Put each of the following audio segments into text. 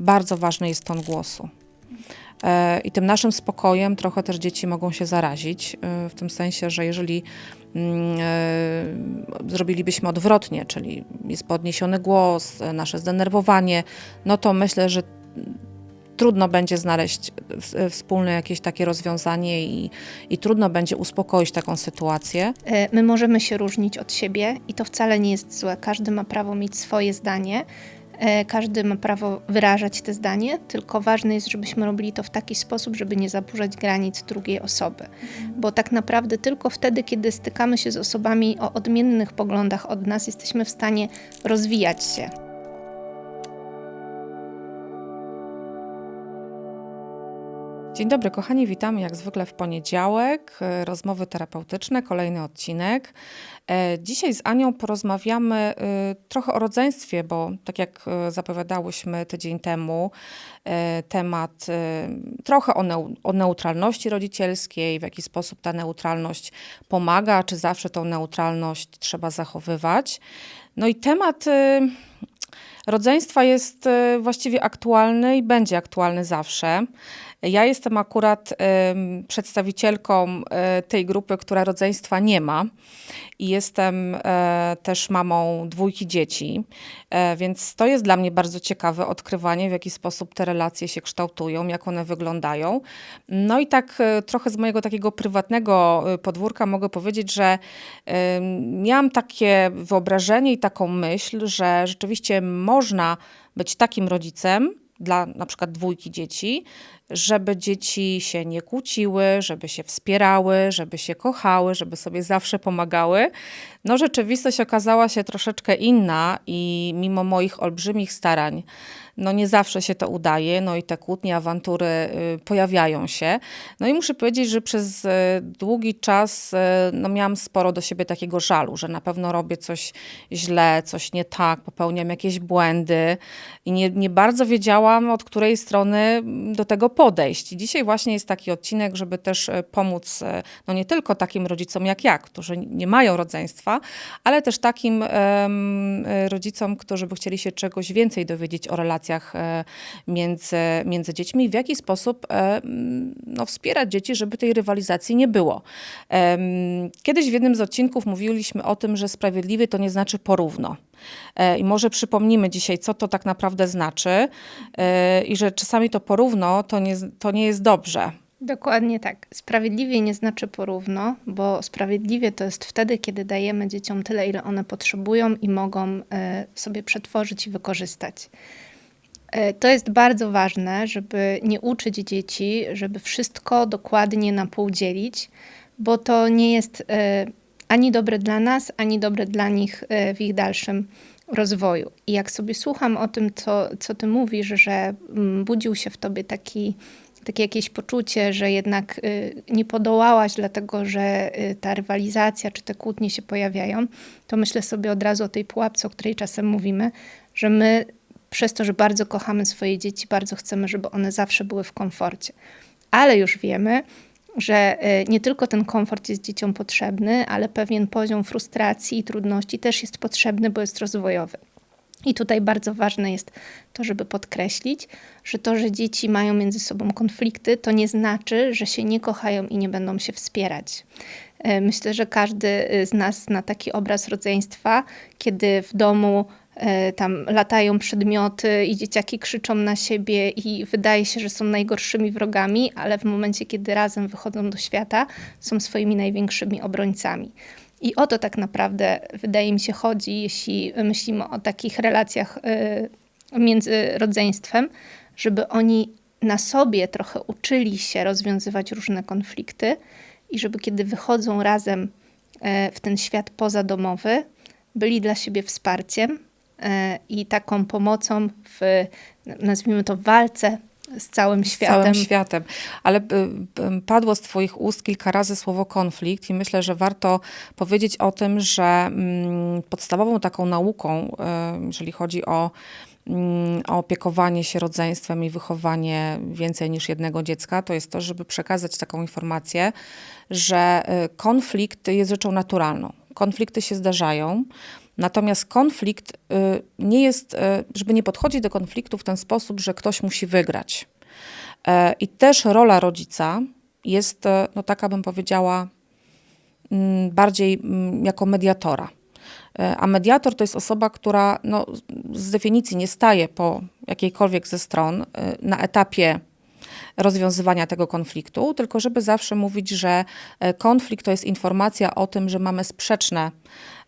bardzo ważny jest ton głosu. E, I tym naszym spokojem trochę też dzieci mogą się zarazić, e, w tym sensie, że jeżeli mm, e, zrobilibyśmy odwrotnie, czyli jest podniesiony głos, nasze zdenerwowanie, no to myślę, że trudno będzie znaleźć wspólne jakieś takie rozwiązanie i, i trudno będzie uspokoić taką sytuację. My możemy się różnić od siebie i to wcale nie jest złe. Każdy ma prawo mieć swoje zdanie, każdy ma prawo wyrażać te zdanie, tylko ważne jest, żebyśmy robili to w taki sposób, żeby nie zaburzać granic drugiej osoby. Bo tak naprawdę tylko wtedy, kiedy stykamy się z osobami o odmiennych poglądach od nas, jesteśmy w stanie rozwijać się. Dzień dobry, kochani, witamy jak zwykle w poniedziałek. e, Rozmowy terapeutyczne, kolejny odcinek. E, Dzisiaj z Anią porozmawiamy e, trochę o rodzeństwie, bo tak jak zapowiadałyśmy tydzień temu, temat trochę o, neu- o neutralności rodzicielskiej, w jaki sposób ta neutralność pomaga, czy zawsze tą neutralność trzeba zachowywać. No i temat. Rodzeństwa jest właściwie aktualny i będzie aktualny zawsze. Ja jestem akurat przedstawicielką e, tej grupy, która rodzeństwa nie ma i jestem e, też mamą dwójki dzieci, e, więc to jest dla mnie bardzo ciekawe odkrywanie, w jaki sposób te relacje się kształtują, jak one wyglądają. No i tak trochę z mojego takiego prywatnego podwórka mogę powiedzieć, że miałam takie wyobrażenie i taką myśl, że rzeczywiście można być takim rodzicem dla na przykład dwójki dzieci, żeby dzieci się nie kłóciły, żeby się wspierały, żeby się kochały, żeby sobie zawsze pomagały. No rzeczywistość okazała się troszeczkę inna i mimo moich olbrzymich starań, no nie zawsze się to udaje, no i te kłótnie, awantury y, pojawiają się. No i muszę powiedzieć, że przez y, długi czas y, no miałam sporo do siebie takiego żalu, że na pewno robię coś źle, coś nie tak, popełniam jakieś błędy i nie, nie bardzo wiedziałam, od której strony mm, do tego podejść. I dzisiaj właśnie jest taki odcinek, żeby też pomóc no nie tylko takim rodzicom jak ja, którzy nie mają rodzeństwa, ale też takim e, rodzicom, którzy by chcieli się czegoś więcej dowiedzieć o relacjach e, między, między dziećmi w jaki sposób e, mm, no, wspierać dzieci, żeby tej rywalizacji nie było. Kiedyś w jednym z odcinków mówiliśmy o tym, że sprawiedliwy to nie znaczy porówno. E, I może przypomnimy dzisiaj, co to tak naprawdę znaczy i że czasami to porówno to nie, to nie jest dobrze. Dokładnie tak. Sprawiedliwie nie znaczy porówno, bo sprawiedliwie to jest wtedy, kiedy dajemy dzieciom tyle, ile one potrzebują i mogą sobie przetworzyć i wykorzystać. E, To jest bardzo ważne, żeby nie uczyć dzieci, żeby wszystko dokładnie na pół dzielić, bo to nie jest e, ani dobre dla nas, ani dobre dla nich e, w ich dalszym rozwoju. I jak sobie słucham o tym, co, co ty mówisz, że mm, budził się w tobie taki, takie jakieś poczucie, że jednak nie podołałaś, dlatego że ta rywalizacja czy te kłótnie się pojawiają, to myślę sobie od razu o tej pułapce, o której czasem mówimy, że my przez to, że bardzo kochamy swoje dzieci, bardzo chcemy, żeby one zawsze były w komforcie. Ale już wiemy, że y, nie tylko ten komfort jest dzieciom potrzebny, ale pewien poziom frustracji i trudności też jest potrzebny, bo jest rozwojowy. I tutaj bardzo ważne jest to, żeby podkreślić, że to, że dzieci mają między sobą konflikty, to nie znaczy, że się nie kochają i nie będą się wspierać. E, Myślę, że każdy y, z nas zna taki obraz rodzeństwa, kiedy w domu e, tam latają przedmioty i dzieciaki krzyczą na siebie i wydaje się, że są najgorszymi wrogami, ale w momencie, kiedy razem wychodzą do świata, są swoimi największymi obrońcami. I o to tak naprawdę, wydaje mi się, chodzi, jeśli myślimy o takich relacjach y, między rodzeństwem, żeby oni na sobie trochę uczyli się rozwiązywać różne konflikty i żeby kiedy wychodzą razem e, w ten świat pozadomowy, byli dla siebie wsparciem e, i taką pomocą w, nazwijmy to, walce z całym światem. Całym światem. Ale y, y, padło z Twoich ust kilka razy słowo konflikt, i myślę, że warto powiedzieć o tym, że mm, podstawową taką nauką, jeżeli chodzi o mm, o opiekowanie się rodzeństwem i wychowanie więcej niż jednego dziecka, to jest to, żeby przekazać taką informację, że konflikt jest rzeczą naturalną. Konflikty się zdarzają. Natomiast konflikt y, nie jest, y, żeby nie podchodzić do konfliktu w ten sposób, że ktoś musi wygrać. E, I też rola rodzica jest, e, no taka bym powiedziała, mm, bardziej mm, jako mediatora. E, A mediator to jest osoba, która no, z definicji nie staje po jakiejkolwiek ze stron na etapie rozwiązywania tego konfliktu, tylko żeby zawsze mówić, że e, konflikt to jest informacja o tym, że mamy sprzeczne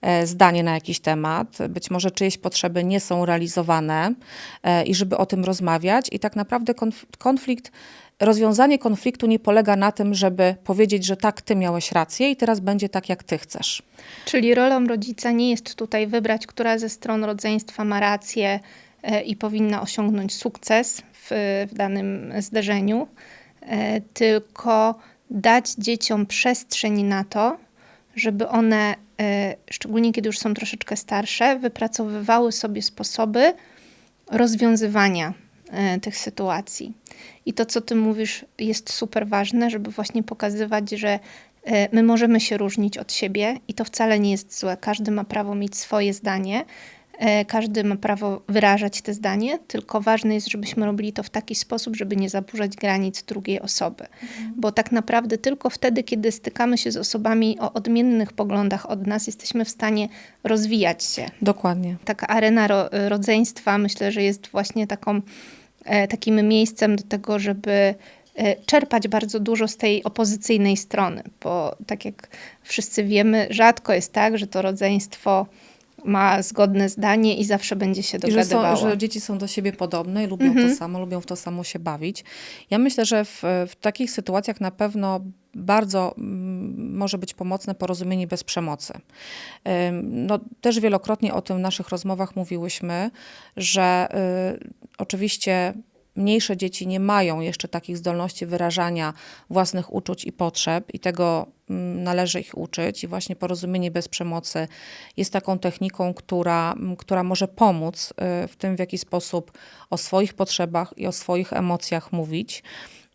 e, zdanie na jakiś temat, być może czyjeś potrzeby nie są realizowane e, i żeby o tym rozmawiać. I tak naprawdę konf- konflikt, rozwiązanie konfliktu nie polega na tym, żeby powiedzieć, że tak, ty miałeś rację i teraz będzie tak, jak ty chcesz. Czyli rolą rodzica nie jest tutaj wybrać, która ze stron rodzeństwa ma rację i powinna osiągnąć sukces w, w danym zdarzeniu, e, tylko dać dzieciom przestrzeń na to, żeby one, e, szczególnie kiedy już są troszeczkę starsze, wypracowywały sobie sposoby rozwiązywania e, tych sytuacji. I to, co ty mówisz, jest super ważne, żeby właśnie pokazywać, że e, my możemy się różnić od siebie i to wcale nie jest złe. Każdy ma prawo mieć swoje zdanie, e, każdy ma prawo wyrażać te zdanie, tylko ważne jest, żebyśmy robili to w taki sposób, żeby nie zaburzać granic drugiej osoby. Bo tak naprawdę tylko wtedy, kiedy stykamy się z osobami o odmiennych poglądach od nas, jesteśmy w stanie rozwijać się Dokładnie. taka arena ro, rodzeństwa myślę, że jest właśnie taką, e, takim miejscem do tego, żeby e, czerpać bardzo dużo z tej opozycyjnej strony, bo tak jak wszyscy wiemy, rzadko jest tak, że to rodzeństwo ma zgodne zdanie i zawsze będzie się I że, są, że dzieci są do siebie podobne i lubią to samo, lubią w to samo się bawić. Ja myślę, że w, w takich sytuacjach na pewno bardzo mm, może być pomocne porozumienie bez przemocy. No, też wielokrotnie o tym w naszych rozmowach mówiłyśmy, że y, oczywiście mniejsze dzieci nie mają jeszcze takich zdolności wyrażania własnych uczuć i potrzeb i tego mm, należy ich uczyć i właśnie porozumienie bez przemocy jest taką techniką, która, m, która może pomóc y, w tym, w jaki sposób o swoich potrzebach i o swoich emocjach mówić.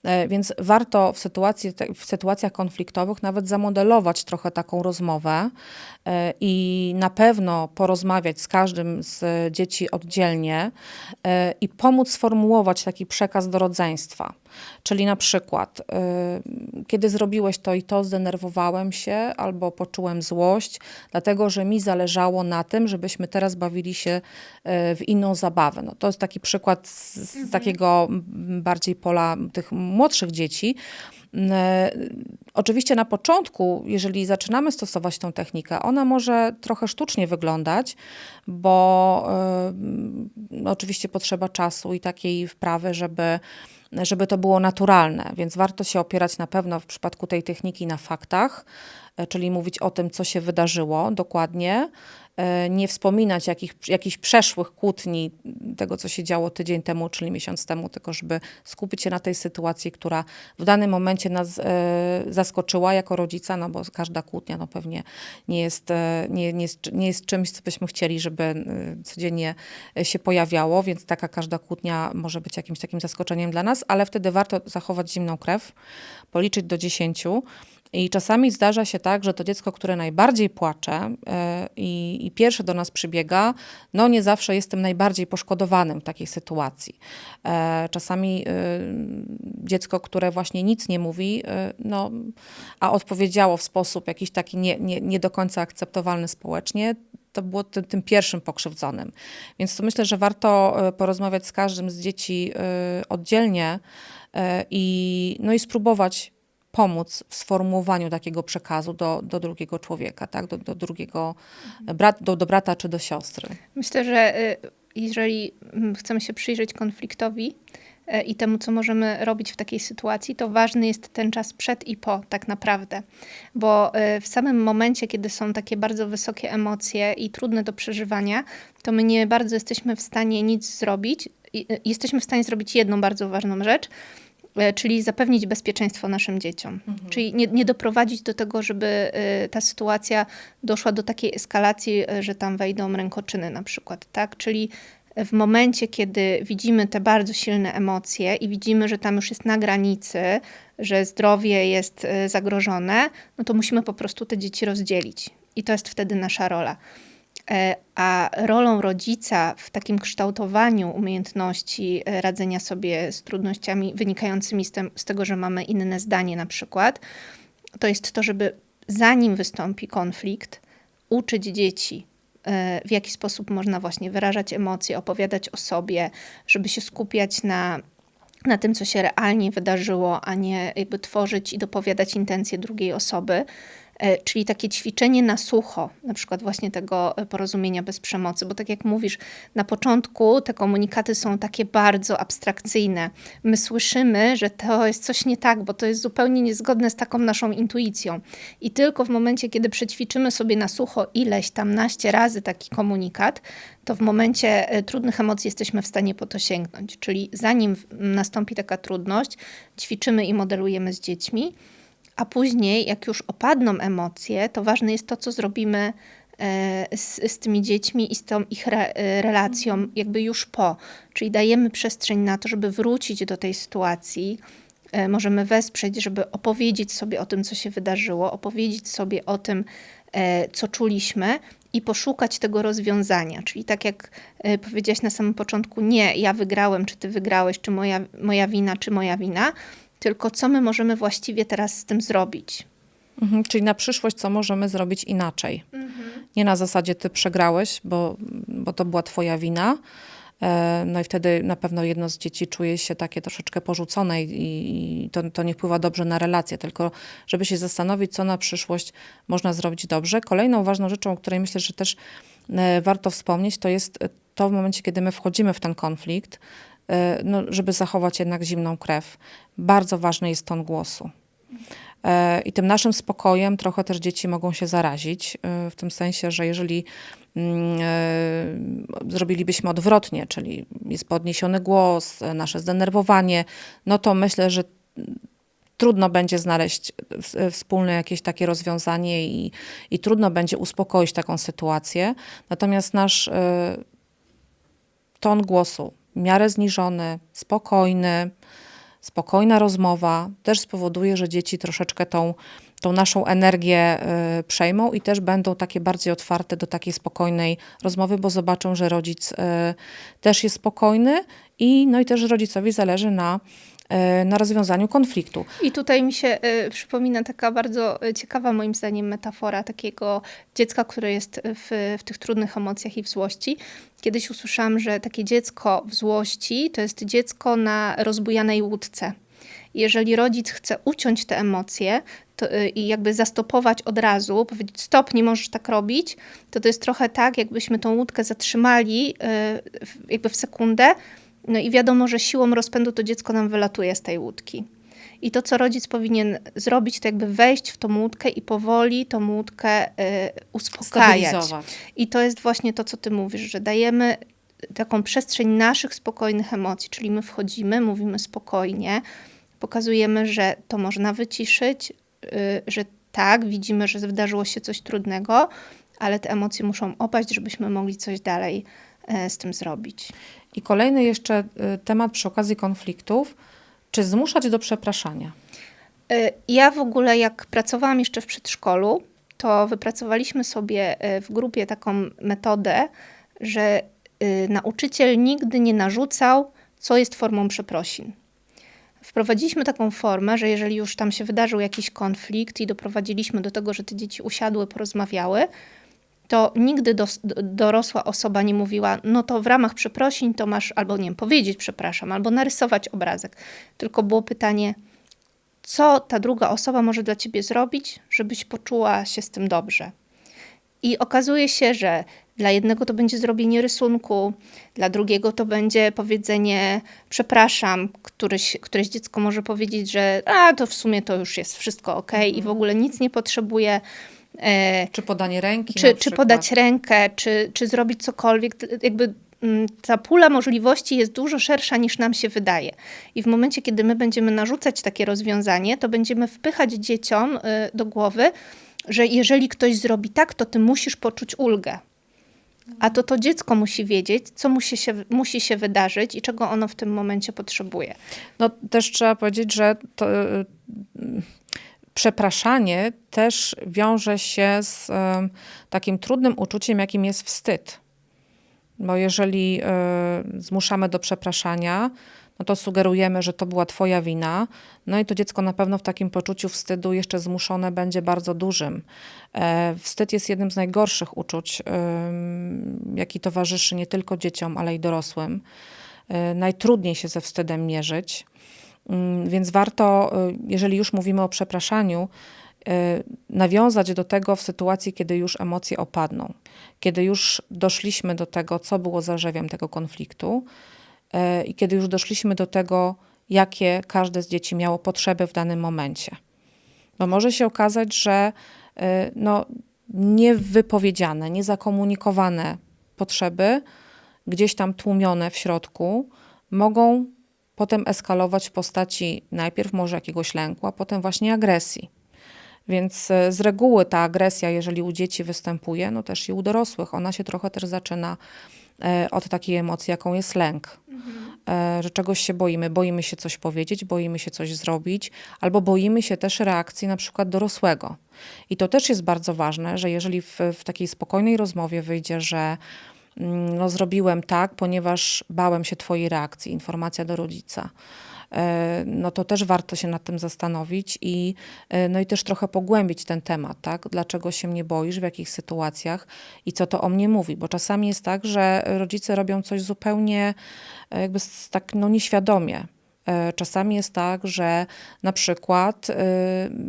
E, Więc warto w, sytuacji, w sytuacjach konfliktowych nawet zamodelować trochę taką rozmowę e, i na pewno porozmawiać z każdym z dzieci oddzielnie e, i pomóc sformułować taki przekaz do rodzeństwa. Czyli na przykład, y, kiedy zrobiłeś to i to, zdenerwowałem się albo poczułem złość, dlatego że mi zależało na tym, żebyśmy teraz bawili się y, w inną zabawę. No, to jest taki przykład z, z takiego bardziej pola tych młodszych dzieci. E, Oczywiście na początku, jeżeli zaczynamy stosować tą technikę, ona może trochę sztucznie wyglądać, bo y, oczywiście potrzeba czasu i takiej wprawy, żeby, żeby to było naturalne. Więc warto się opierać na pewno w przypadku tej techniki na faktach, czyli mówić o tym, co się wydarzyło dokładnie, e, nie wspominać jakich, jakichś przeszłych kłótni, tego, co się działo tydzień temu, czyli miesiąc temu, tylko żeby skupić się na tej sytuacji, która w danym momencie nas e, zaskoczyła jako rodzica, no bo każda kłótnia no pewnie nie jest, e, nie, nie, jest, nie jest czymś, co byśmy chcieli, żeby e, codziennie e, się pojawiało, więc taka każda kłótnia może być jakimś takim zaskoczeniem dla nas, ale wtedy warto zachować zimną krew, policzyć do dziesięciu. I czasami zdarza się tak, że to dziecko, które najbardziej płacze e, i, i pierwsze do nas przybiega, no nie zawsze jest tym najbardziej poszkodowanym w takiej sytuacji. E, Czasami e, dziecko, które właśnie nic nie mówi, e, no, a odpowiedziało w sposób jakiś taki nie, nie, nie do końca akceptowalny społecznie, to było tym, tym pierwszym pokrzywdzonym. Więc to myślę, że warto e, porozmawiać z każdym z dzieci oddzielnie i, no i spróbować pomóc w sformułowaniu takiego przekazu do, do drugiego człowieka, tak? do, do drugiego, brat, do, do brata czy do siostry. Myślę, że y, jeżeli mm, chcemy się przyjrzeć konfliktowi y, i temu, co możemy robić w takiej sytuacji, to ważny jest ten czas przed i po, tak naprawdę. Bo y, w samym momencie, kiedy są takie bardzo wysokie emocje i trudne do przeżywania, to my nie bardzo jesteśmy w stanie nic zrobić. Jesteśmy w stanie zrobić jedną bardzo ważną rzecz, czyli zapewnić bezpieczeństwo naszym dzieciom. Czyli nie, nie doprowadzić do tego, żeby y, ta sytuacja doszła do takiej eskalacji, y, że tam wejdą rękoczyny na przykład, tak? Czyli w momencie, kiedy widzimy te bardzo silne emocje i widzimy, że tam już jest na granicy, że zdrowie jest zagrożone, no to musimy po prostu te dzieci rozdzielić. I to jest wtedy nasza rola. E, A rolą rodzica w takim kształtowaniu umiejętności e, radzenia sobie z trudnościami wynikającymi z, tem, z tego, że mamy inne zdanie, na przykład, to jest to, żeby zanim wystąpi konflikt, uczyć dzieci, e, w jaki sposób można właśnie wyrażać emocje, opowiadać o sobie, żeby się skupiać na, na tym, co się realnie wydarzyło, a nie jakby tworzyć i dopowiadać intencje drugiej osoby. E, Czyli takie ćwiczenie na sucho, na przykład właśnie tego e, porozumienia bez przemocy, bo tak jak mówisz, na początku te komunikaty są takie bardzo abstrakcyjne. My słyszymy, że to jest coś nie tak, bo to jest zupełnie niezgodne z taką naszą intuicją. I tylko w momencie, kiedy przećwiczymy sobie na sucho ileś tam naście razy taki komunikat, to w momencie e, trudnych emocji jesteśmy w stanie po to sięgnąć. Czyli zanim nastąpi taka trudność, ćwiczymy i modelujemy z dziećmi. A później, jak już opadną emocje, to ważne jest to, co zrobimy e, z, z tymi dziećmi i z tą ich re, e, relacją, jakby już po. Czyli dajemy przestrzeń na to, żeby wrócić do tej sytuacji. E, Możemy wesprzeć, żeby opowiedzieć sobie o tym, co się wydarzyło, opowiedzieć sobie o tym, co czuliśmy i poszukać tego rozwiązania. Czyli tak jak powiedziałaś na samym początku, nie ja wygrałem, czy ty wygrałeś, czy moja, moja wina, czy moja wina, tylko co my możemy właściwie teraz z tym zrobić. Mhm, czyli na przyszłość, co możemy zrobić inaczej. Nie na zasadzie ty przegrałeś, bo, bo to była twoja wina. E, No i wtedy na pewno jedno z dzieci czuje się takie troszeczkę porzucone i to, to nie wpływa dobrze na relacje, tylko żeby się zastanowić, co na przyszłość można zrobić dobrze. Kolejną ważną rzeczą, o której myślę, że też e, warto wspomnieć, to jest to w momencie, kiedy my wchodzimy w ten konflikt, no, żeby zachować jednak zimną krew. Bardzo ważny jest ton głosu. E, I tym naszym spokojem trochę też dzieci mogą się zarazić, e, w tym sensie, że jeżeli mm, e, zrobilibyśmy odwrotnie, czyli jest podniesiony głos, e, nasze zdenerwowanie, no to myślę, że trudno będzie znaleźć e, wspólne jakieś takie rozwiązanie i, i trudno będzie uspokoić taką sytuację. Natomiast nasz e, ton głosu, miarę zniżony, spokojny, spokojna rozmowa też spowoduje, że dzieci troszeczkę tą, tą naszą energię y, przejmą i też będą takie bardziej otwarte do takiej spokojnej rozmowy, bo zobaczą, że rodzic y, też jest spokojny i, no i też rodzicowi zależy na, na rozwiązaniu konfliktu. I tutaj mi się y, przypomina taka bardzo y, ciekawa moim zdaniem metafora takiego dziecka, które jest w, w tych trudnych emocjach i w złości. Kiedyś usłyszałam, że takie dziecko w złości to jest dziecko na rozbujanej łódce. Jeżeli rodzic chce uciąć te emocje to, i jakby zastopować od razu, powiedzieć stop, nie możesz tak robić, to to jest trochę tak, jakbyśmy tą łódkę zatrzymali jakby w sekundę, no i wiadomo, że siłą rozpędu to dziecko nam wylatuje z tej łódki. I to, co rodzic powinien zrobić, to jakby wejść w tą łódkę i powoli tą łódkę y, uspokajać. I to jest właśnie to, co ty mówisz, że dajemy taką przestrzeń naszych spokojnych emocji, czyli my wchodzimy, mówimy spokojnie, pokazujemy, że to można wyciszyć, y, że tak, widzimy, że wydarzyło się coś trudnego, ale te emocje muszą opaść, żebyśmy mogli coś dalej e, z tym zrobić. I kolejny jeszcze y, temat przy okazji konfliktów, czy zmuszać do przepraszania? Y, Ja w ogóle, jak pracowałam jeszcze w przedszkolu, to wypracowaliśmy sobie y, w grupie taką metodę, że nauczyciel nigdy nie narzucał, co jest formą przeprosin. Wprowadziliśmy taką formę, że jeżeli już tam się wydarzył jakiś konflikt i doprowadziliśmy do tego, że te dzieci usiadły, porozmawiały, to nigdy dos- dorosła osoba nie mówiła, no to w ramach przeprosin to masz albo nie wiem, powiedzieć przepraszam, albo narysować obrazek. Tylko było pytanie, co ta druga osoba może dla ciebie zrobić, żebyś poczuła się z tym dobrze. I okazuje się, że dla jednego to będzie zrobienie rysunku, dla drugiego to będzie powiedzenie przepraszam, któreś, któreś dziecko może powiedzieć, że a to w sumie to już jest wszystko ok i w ogóle nic nie potrzebuje. E, Czy podanie ręki? czy, czy podać rękę, czy, czy zrobić cokolwiek. Jakby mm, ta pula możliwości jest dużo szersza niż nam się wydaje. I w momencie, kiedy my będziemy narzucać takie rozwiązanie, to będziemy wpychać dzieciom y, do głowy, że jeżeli ktoś zrobi tak, to ty musisz poczuć ulgę. A to to dziecko musi wiedzieć, co musi się, musi się wydarzyć i czego ono w tym momencie potrzebuje. No też trzeba powiedzieć, że to, y, przepraszanie też wiąże się z takim trudnym uczuciem, jakim jest wstyd. Bo jeżeli e, zmuszamy do przepraszania, no to sugerujemy, że to była twoja wina, no i to dziecko na pewno w takim poczuciu wstydu jeszcze zmuszone będzie bardzo dużym. E, Wstyd jest jednym z najgorszych uczuć, jaki towarzyszy nie tylko dzieciom, ale i dorosłym. E, Najtrudniej się ze wstydem mierzyć. Mm, Więc warto, y, jeżeli już mówimy o przepraszaniu, y, nawiązać do tego w sytuacji, kiedy już emocje opadną, kiedy już doszliśmy do tego, co było zarzewiem tego konfliktu y, i kiedy już doszliśmy do tego, jakie każde z dzieci miało potrzeby w danym momencie. Bo może się okazać, że no, niewypowiedziane, niezakomunikowane potrzeby, gdzieś tam tłumione w środku, mogą potem eskalować w postaci najpierw może jakiegoś lęku, a potem właśnie agresji. Więc e, z reguły ta agresja, jeżeli u dzieci występuje, no też i u dorosłych, ona się trochę też zaczyna e, od takiej emocji, jaką jest lęk. E, Że czegoś się boimy. Boimy się coś powiedzieć, boimy się coś zrobić, albo boimy się też reakcji na przykład dorosłego. I to też jest bardzo ważne, że jeżeli w, w takiej spokojnej rozmowie wyjdzie, że no, zrobiłem tak, ponieważ bałem się Twojej reakcji, informacja do rodzica. E, No to też warto się nad tym zastanowić i, e, no i też trochę pogłębić ten temat, tak? Dlaczego się mnie boisz, w jakich sytuacjach i co to o mnie mówi? Bo czasami jest tak, że rodzice robią coś zupełnie e, jakby tak no nieświadomie. E, Czasami jest tak, że na przykład y,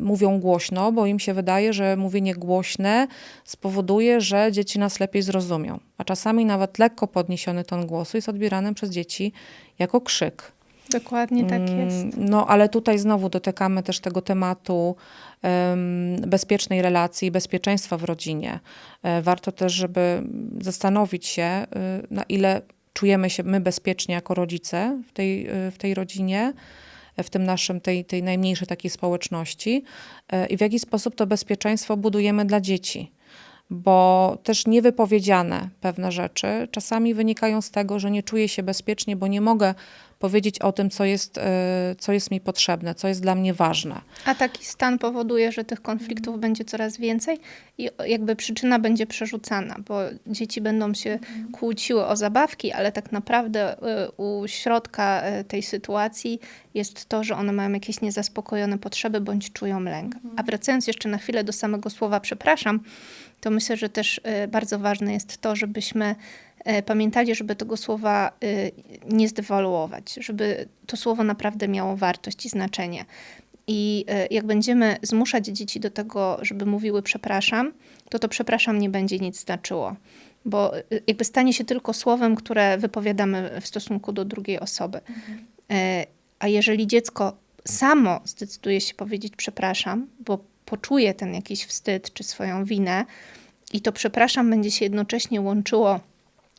mówią głośno, bo im się wydaje, że mówienie głośne spowoduje, że dzieci nas lepiej zrozumią. A czasami nawet lekko podniesiony ton głosu jest odbierany przez dzieci jako krzyk. Dokładnie tak Mm, jest. No, ale tutaj znowu dotykamy też tego tematu em, bezpiecznej relacji i bezpieczeństwa w rodzinie. E, Warto też, żeby zastanowić się, y, na ile czujemy się my bezpiecznie jako rodzice w tej, w tej rodzinie, w tym naszym, tej, tej najmniejszej takiej społeczności e, i w jaki sposób to bezpieczeństwo budujemy dla dzieci bo też niewypowiedziane pewne rzeczy czasami wynikają z tego, że nie czuję się bezpiecznie, bo nie mogę powiedzieć o tym, co jest, e, co jest mi potrzebne, co jest dla mnie ważne. A taki stan powoduje, że tych konfliktów będzie coraz więcej i jakby przyczyna będzie przerzucana, bo dzieci będą się kłóciły o zabawki, ale tak naprawdę y, u środka y, tej sytuacji jest to, że one mają jakieś niezaspokojone potrzeby bądź czują lęk. A wracając jeszcze na chwilę do samego słowa przepraszam, to myślę, że też y, bardzo ważne jest to, żebyśmy y, pamiętali, żeby tego słowa y, nie zdewaluować, żeby to słowo naprawdę miało wartość i znaczenie. I e, jak będziemy zmuszać dzieci do tego, żeby mówiły przepraszam, to to przepraszam nie będzie nic znaczyło. Bo e, jakby stanie się tylko słowem, które wypowiadamy w stosunku do drugiej osoby. E, A jeżeli dziecko samo zdecyduje się powiedzieć przepraszam, bo poczuje ten jakiś wstyd czy swoją winę, i to przepraszam będzie się jednocześnie łączyło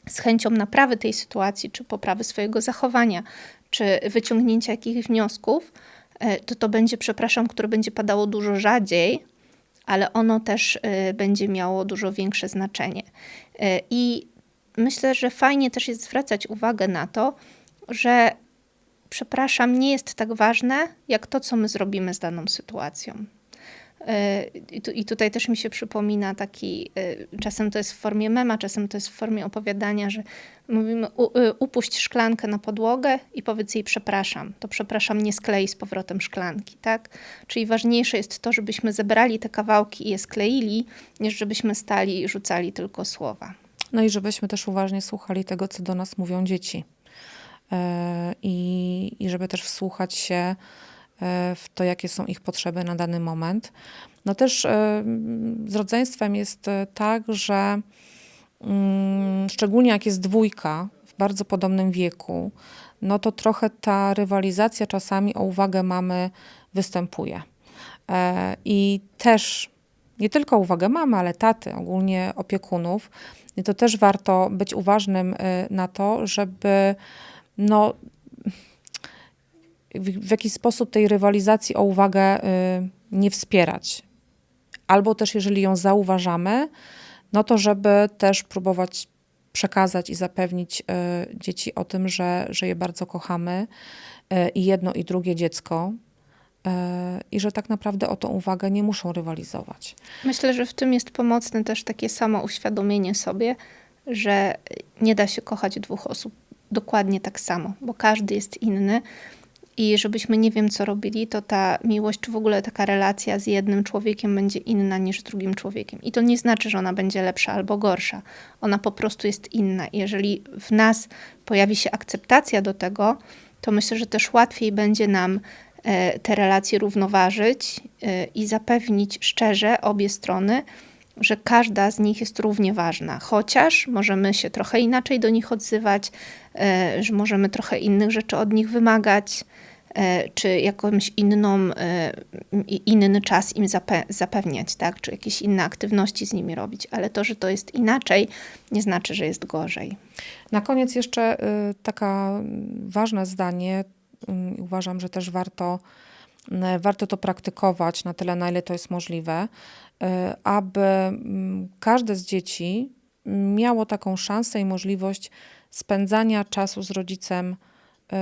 z chęcią naprawy tej sytuacji, czy poprawy swojego zachowania, czy wyciągnięcia jakichś wniosków, e, to to będzie, przepraszam, które będzie padało dużo rzadziej, ale ono też e, będzie miało dużo większe znaczenie. E, I myślę, że fajnie też jest zwracać uwagę na to, że przepraszam nie jest tak ważne, jak to, co my zrobimy z daną sytuacją. E, I, tu, I tutaj też mi się przypomina taki, e, czasem to jest w formie mema, czasem to jest w formie opowiadania, że mówimy u, e, upuść szklankę na podłogę i powiedz jej przepraszam. To przepraszam nie sklei z powrotem szklanki, tak? Czyli ważniejsze jest to, żebyśmy zebrali te kawałki i je skleili, niż żebyśmy stali i rzucali tylko słowa. No i żebyśmy też uważnie słuchali tego, co do nas mówią dzieci. I, i żeby też wsłuchać się w to, jakie są ich potrzeby na dany moment. No też e, z rodzeństwem jest e, tak, że mm, szczególnie jak jest dwójka w bardzo podobnym wieku, no to trochę ta rywalizacja czasami o uwagę mamy występuje. E, I też nie tylko uwagę mamy, ale taty, ogólnie opiekunów. I to też warto być uważnym na to, żeby no, w, w jakiś sposób tej rywalizacji o uwagę y, nie wspierać. Albo też, jeżeli ją zauważamy, no to żeby też próbować przekazać i zapewnić y, dzieci o tym, że, że je bardzo kochamy y, i jedno i drugie dziecko, i że tak naprawdę o tą uwagę nie muszą rywalizować. Myślę, że w tym jest pomocne też takie samo uświadomienie sobie, że nie da się kochać dwóch osób dokładnie tak samo, bo każdy jest inny. I żebyśmy nie wiem, co robili, to ta miłość, czy w ogóle taka relacja z jednym człowiekiem będzie inna niż z drugim człowiekiem. I to nie znaczy, że ona będzie lepsza albo gorsza. Ona po prostu jest inna. Jeżeli w nas pojawi się akceptacja do tego, to myślę, że też łatwiej będzie nam e, te relacje równoważyć e, i zapewnić szczerze obie strony, że każda z nich jest równie ważna, chociaż możemy się trochę inaczej do nich odzywać, e, że możemy trochę innych rzeczy od nich wymagać, e, czy jakąś inną, e, inny czas im zape- zapewniać, tak? czy jakieś inne aktywności z nimi robić, ale to, że to jest inaczej, nie znaczy, że jest gorzej. Na koniec jeszcze y, taka ważne zdanie. mm, Uważam, że też warto, warto to praktykować na tyle, na ile to jest możliwe, y, aby mm, każde z dzieci miało taką szansę i możliwość spędzania czasu z rodzicem y,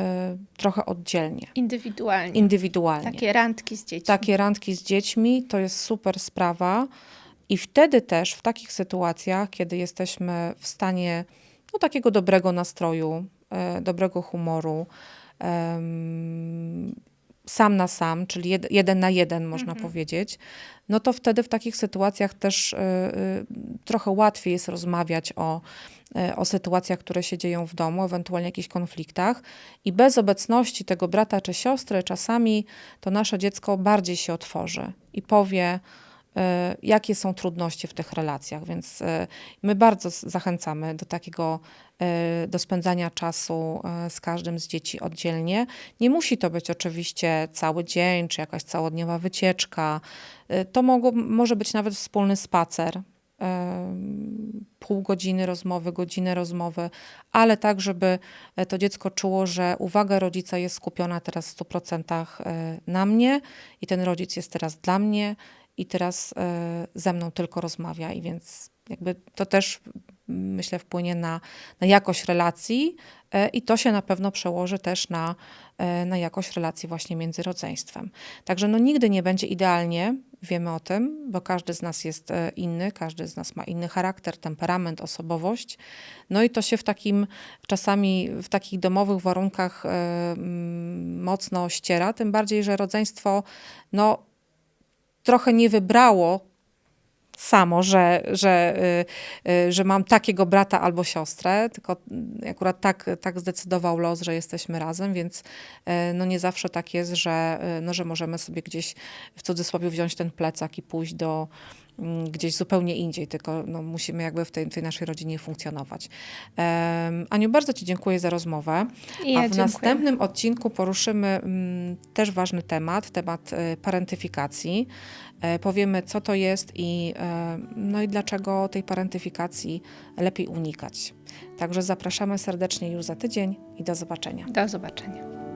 trochę oddzielnie, Indywidualnie. indywidualnie. Takie randki z dziećmi. Takie randki z dziećmi to jest super sprawa. I wtedy też w takich sytuacjach, kiedy jesteśmy w stanie no, takiego dobrego nastroju, e, dobrego humoru, sam na sam, czyli jed, jeden na jeden, można powiedzieć, no to wtedy w takich sytuacjach też y, y, trochę łatwiej jest rozmawiać o, y, o sytuacjach, które się dzieją w domu, ewentualnie jakichś konfliktach. I bez obecności tego brata czy siostry, czasami to nasze dziecko bardziej się otworzy i powie, jakie są trudności w tych relacjach. Więc y, my bardzo zachęcamy do takiego, y, do spędzania czasu z każdym z dzieci oddzielnie. Nie musi to być oczywiście cały dzień, czy jakaś całodniowa wycieczka. To mogło, może być nawet wspólny spacer. Pół godziny rozmowy, godzinę rozmowy, ale tak, żeby e, to dziecko czuło, że uwaga rodzica jest skupiona teraz w 100% e, na mnie i ten rodzic jest teraz dla mnie i teraz e, ze mną tylko rozmawia. I więc jakby to też myślę wpłynie na, na jakość relacji e, i to się na pewno przełoży też na, e, na jakość relacji właśnie między rodzeństwem. Także no nigdy nie będzie idealnie, wiemy o tym, bo każdy z nas jest inny, każdy z nas ma inny charakter, temperament, osobowość. No i to się w takim, czasami w takich domowych warunkach mocno ściera, tym bardziej, że rodzeństwo no, trochę nie wybrało samo, że, że, y, y, że mam takiego brata albo siostrę, tylko akurat tak, tak zdecydował los, że jesteśmy razem, więc y, no nie zawsze tak jest, że, no, że możemy sobie gdzieś w cudzysłowie wziąć ten plecak i pójść do gdzieś zupełnie indziej, tylko no, musimy jakby w tej, tej naszej rodzinie funkcjonować. Em, Aniu, bardzo Ci dziękuję za rozmowę. I ja A w dziękuję. następnym odcinku poruszymy mm, też ważny temat, temat e, parentyfikacji. E, Powiemy, co to jest i, e, no i dlaczego tej parentyfikacji lepiej unikać. Także zapraszamy serdecznie już za tydzień i do zobaczenia. Do zobaczenia.